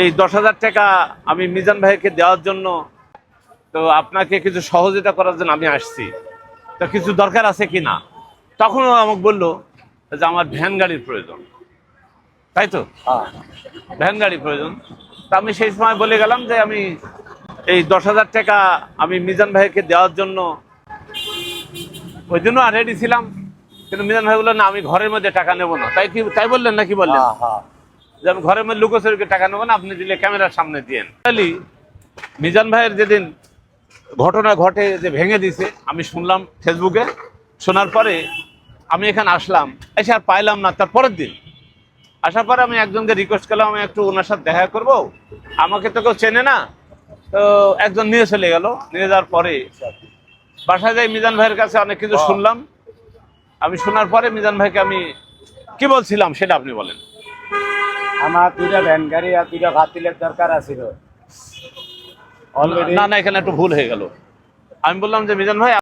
এই দশ হাজার টাকা আমি মিজান ভাইকে দেওয়ার জন্য তো আপনাকে কিছু সহযোগিতা করার জন্য আমি আসছি। তো কিছু দরকার আছে কি না? তখন আমাকে বলল যে আমার ভ্যান গাড়ির প্রয়োজন। তাই তো? হ্যাঁ। ভ্যান গাড়ি প্রয়োজন। তা আমি সেই সময় বলে গেলাম যে আমি এই দশ হাজার টাকা আমি মিজান ভাইকে দেওয়ার জন্য ওই জন্য রেডি ছিলাম। কিন্তু মিজান ভাই বলল না আমি ঘরের মধ্যে টাকা নেব না। তাই কি তাই বললেন নাকি বললেন? হ্যাঁ হ্যাঁ। যে আমি ঘরের মধ্যে লুকোচুরিকে টাকা নেব না আপনি দিলে ক্যামেরার সামনে দিয়েন। খালি মিজান ভাইয়ের যেদিন ঘটনা ঘটে যে ভেঙে দিছে আমি শুনলাম ফেসবুকে শোনার পরে আমি এখানে আসলাম এসে আর পাইলাম না তার পরের দিন। আসার পরে আমি একজনকে রিকোয়েস্ট করলাম আমি একটু ওনার সাথে দেখা করব আমাকে তো কেউ চেনে না তো একজন নিয়ে চলে গেল নিয়ে যাওয়ার পরে বাসায় যাই মিজান ভাইয়ের কাছে অনেক কিছু শুনলাম। আমি শোনার পরে মিজান ভাইকে আমি কি বলছিলাম সেটা আপনি বলেন। আমার দুইটা ভ্যান গাড়ি আর দুইটা ভাতিলের দরকার আছিল। অলরেডি না না, এখানে একটু ভুল হয়ে গেল। আমি বললাম যে মিজান ভাই